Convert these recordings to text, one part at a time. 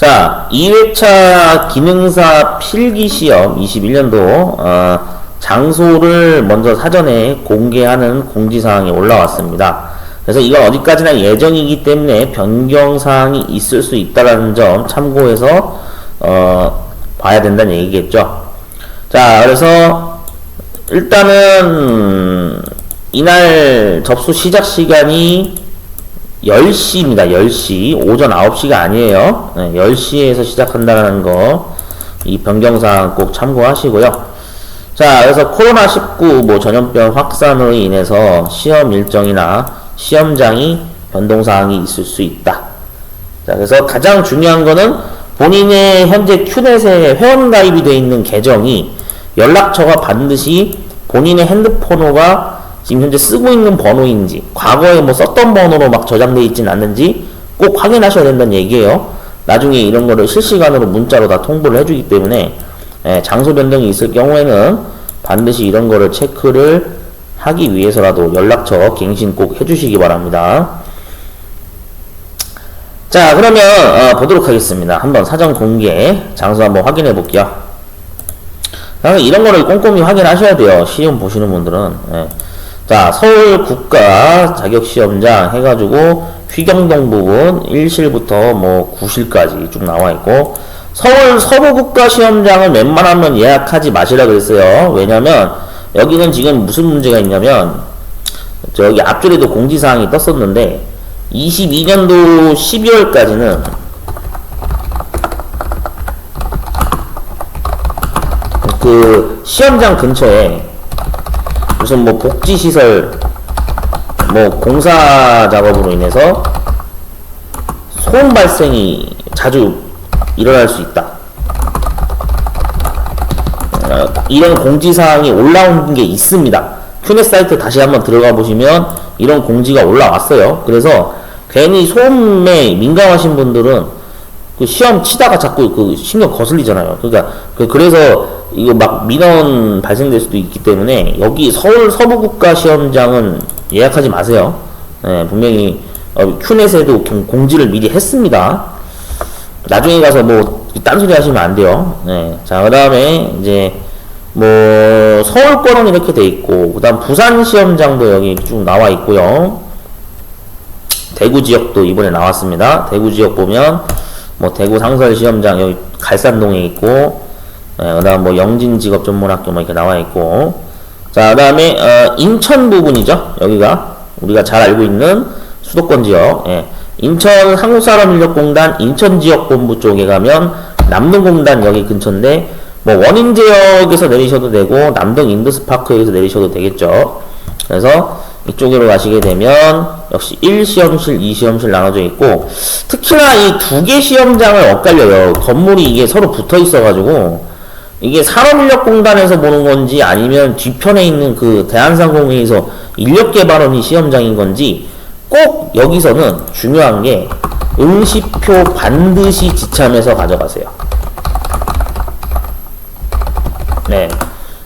자, 2회차 기능사 필기시험 21년도 어, 장소를 먼저 사전에 공개하는 공지사항이 올라왔습니다. 그래서 이건 어디까지나 예정이기 때문에 변경사항이 있을 수 있다는 점 참고해서 어, 봐야 된다는 얘기겠죠. 자, 그래서 일단은 이날 접수 시작 시간이 10시입니다. 10시. 오전 9시가 아니에요. 네, 10시에서 시작한다는 거, 이 변경사항 꼭 참고하시고요. 자, 그래서 코로나19 뭐 전염병 확산으로 인해서 시험 일정이나 시험장이 변동사항이 있을 수 있다. 자, 그래서 가장 중요한 거는 본인의 현재 큐넷에 회원가입이 되어 있는 계정이 연락처가 반드시 본인의 핸드폰호가 지금 현재 쓰고 있는 번호인지 과거에 뭐 썼던 번호로 막 저장되어 있진 않는지 꼭 확인하셔야 된다는 얘기예요. 나중에 이런 거를 실시간으로 문자로 다 통보를 해주기 때문에 예, 장소 변동이 있을 경우에는 반드시 이런 거를 체크를 하기 위해서라도 연락처 갱신 꼭 해주시기 바랍니다. 자 그러면 어, 보도록 하겠습니다. 한번 사전 공개 장소 한번 확인해 볼게요. 자, 이런 거를 꼼꼼히 확인하셔야 돼요. 시험 보시는 분들은. 예. 자, 서울 국가 자격시험장 해가지고 휘경동 부분 1실부터 뭐 9실까지 쭉 나와 있고 서울 서부국가 시험장을 웬만하면 예약하지 마시라 그랬어요. 왜냐면 여기는 지금 무슨 문제가 있냐면 저기 앞줄에도 공지사항이 떴었는데 22년도 12월까지는 그 시험장 근처에 무슨 뭐 복지시설 뭐 공사 작업으로 인해서 소음 발생이 자주 일어날 수 있다. 어, 이런 공지사항이 올라온 게 있습니다. 큐넷 사이트 다시 한번 들어가 보시면 이런 공지가 올라왔어요. 그래서 괜히 소음에 민감하신 분들은 그 시험 치다가 자꾸 그 신경 거슬리잖아요. 그러니까 그 그래서 이거 막 민원 발생될 수도 있기 때문에 여기 서울 서부국가 시험장은 예약하지 마세요. 네, 분명히 어, 큐넷에도 공- 공지를 미리 했습니다. 나중에 가서 뭐 딴소리 하시면 안 돼요. 네. 자, 그다음에 이제 뭐 서울 거는 이렇게 돼 있고 그다음 부산 시험장도 여기 쭉 나와 있고요. 대구 지역도 이번에 나왔습니다. 대구 지역 보면 뭐 대구 상설 시험장 여기 갈산동에 있고 예, 그다음 뭐 영진 직업 전문학교 뭐 이렇게 나와 있고 자 그다음에 어, 인천 부분이죠. 여기가 우리가 잘 알고 있는 수도권 지역. 예. 인천 한국사람인력공단 인천 지역 본부 쪽에 가면 남동공단 여기 근처인데 뭐 원인 지역에서 내리셔도 되고 남동 인더스파크에서 내리셔도 되겠죠. 그래서 이쪽으로 가시게 되면 역시 1시험실, 2시험실 나눠져 있고 특히나 이 두 개 시험장을 엇갈려요. 건물이 이게 서로 붙어 있어가지고 이게 산업인력공단에서 보는 건지 아니면 뒤편에 있는 그 대한상공회에서 인력개발원이 시험장인 건지 꼭 여기서는 중요한 게 응시표 반드시 지참해서 가져가세요. 네.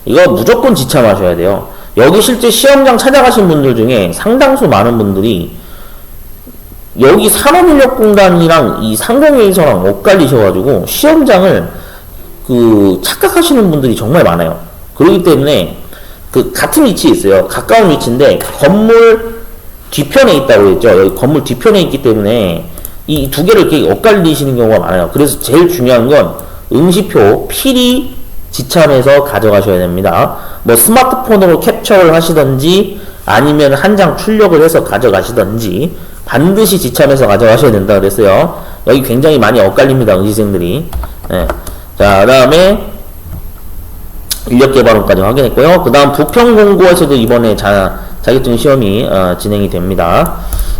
이거 무조건 지참하셔야 돼요. 여기 실제 시험장 찾아가신 분들 중에 상당수 많은 분들이 여기 산업인력공단이랑 이 상공회의소랑 엇갈리셔가지고 시험장을 그 착각하시는 분들이 정말 많아요. 그렇기 때문에 그 같은 위치에 있어요. 가까운 위치인데 건물 뒤편에 있다고 했죠. 여기 건물 뒤편에 있기 때문에 이 두 개를 이렇게 엇갈리시는 경우가 많아요. 그래서 제일 중요한 건 응시표 필히 지참해서 가져가셔야 됩니다. 뭐 스마트폰으로 캡처를 하시던지 아니면 한 장 출력을 해서 가져가시던지 반드시 지참해서 가져가셔야 된다 그랬어요. 여기 굉장히 많이 엇갈립니다. 응시생들이. 네. 자, 그 다음에 인력개발원까지 확인했고요. 그 다음 부평공고에서도 이번에 자, 자격증 시험이 어, 진행이 됩니다.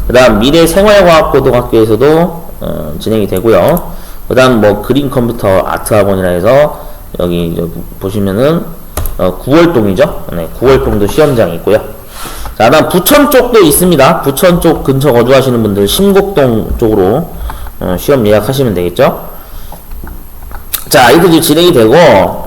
그 다음 미래생활과학고등학교에서도 어, 진행이 되고요. 그 다음 뭐 그린 컴퓨터 아트학원이라 해서 여기 보시면은 어, 9월동이죠. 네, 9월동도 시험장이 있고요. 자, 다음 부천 쪽도 있습니다. 부천 쪽 근처 거주하시는 분들 신곡동 쪽으로 어, 시험 예약하시면 되겠죠. 자, 이렇게 진행이 되고,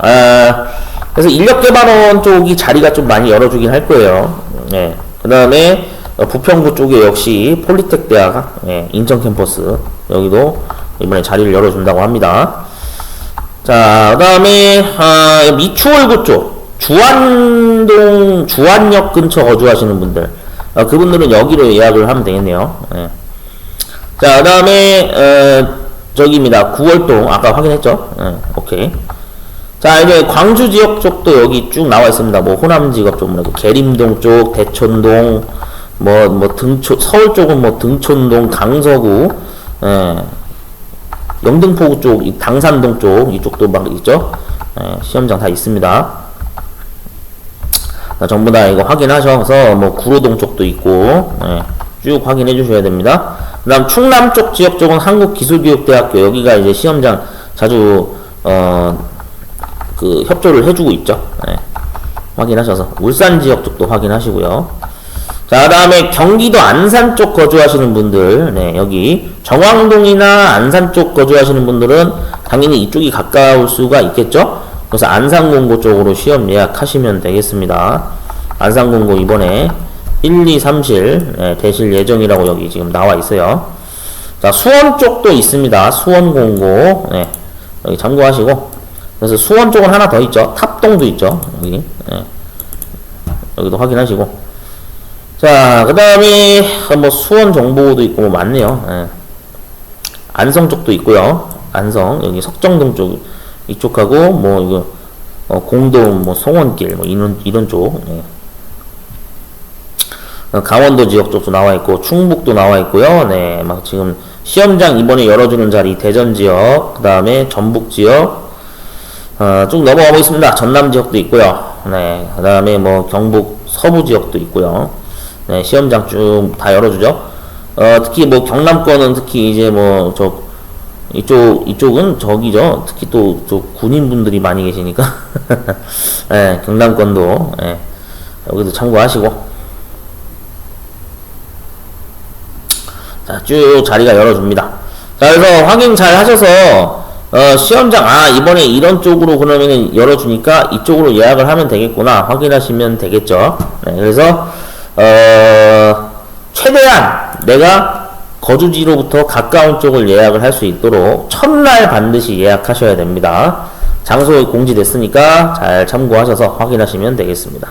아, 그래서 인력개발원 쪽이 자리가 좀 많이 열어주긴 할 거예요. 예. 그 다음에 부평구 쪽에 역시 폴리텍 대학, 예, 인천 캠퍼스, 여기도 이번에 자리를 열어준다고 합니다. 자, 그 다음에, 아, 미추홀구 쪽, 주안동, 주안역 근처 거주하시는 분들, 어, 그분들은 여기로 예약을 하면 되겠네요. 예. 자, 그 다음에, 어, 저기입니다. 9월동, 아까 확인했죠? 예, 오케이. 자, 이제 광주 지역 쪽도 여기 쭉 나와 있습니다. 뭐, 호남 지역 쪽, 뭐, 계림동 쪽, 대촌동, 뭐, 뭐, 등촌, 서울 쪽은 뭐, 등촌동, 강서구, 예, 영등포구 쪽, 이 당산동 쪽, 이쪽도 막 있죠? 예, 시험장 다 있습니다. 자, 전부 다 이거 확인하셔서, 뭐, 구로동 쪽도 있고, 예, 쭉 확인해 주셔야 됩니다. 그 다음, 충남 쪽 지역 쪽은 한국기술교육대학교, 여기가 이제 시험장 자주, 어, 그, 협조를 해주고 있죠. 예, 확인하셔서, 울산 지역 쪽도 확인하시고요. 자, 그 다음에 경기도 안산 쪽 거주하시는 분들, 네, 여기 정왕동이나 안산 쪽 거주하시는 분들은 당연히 이쪽이 가까울 수가 있겠죠? 그래서 안산공고 쪽으로 시험 예약하시면 되겠습니다. 안산공고 이번에 1, 2, 3실 네, 되실 예정이라고 여기 지금 나와 있어요. 자, 수원 쪽도 있습니다. 수원공고, 네, 여기 참고하시고. 그래서 수원 쪽은 하나 더 있죠. 탑동도 있죠. 여기, 네. 여기도 확인하시고. 자, 그 다음에, 뭐, 수원 정보도 있고, 뭐, 많네요. 예. 안성 쪽도 있고요. 안성, 여기 석정동 쪽, 이쪽하고, 뭐, 이거, 어, 공동, 뭐, 송원길, 뭐, 이런, 이런 쪽. 예. 어, 강원도 지역 쪽도 나와 있고, 충북도 나와 있고요. 네, 막 지금, 시험장 이번에 열어주는 자리, 대전 지역, 그 다음에 전북 지역, 어, 쭉 넘어가 보겠습니다. 전남 지역도 있고요. 네, 그 다음에 뭐, 경북 서부 지역도 있고요. 네, 시험장 쭉 다 열어주죠. 어, 특히 뭐 경남권은 특히 이제 뭐 저 이쪽 이쪽은 저기죠. 특히 또저 군인분들이 많이 계시니까 네, 경남권도 네, 여기도 참고하시고 자, 쭉 자리가 열어줍니다. 자, 그래서 확인 잘 하셔서 어, 시험장 아 이번에 이런 쪽으로 그러면은 열어주니까 이쪽으로 예약을 하면 되겠구나 확인하시면 되겠죠. 네, 그래서 어, 최대한 내가 거주지로부터 가까운 쪽을 예약을 할 수 있도록 첫날 반드시 예약하셔야 됩니다. 장소 공지됐으니까 잘 참고하셔서 확인하시면 되겠습니다.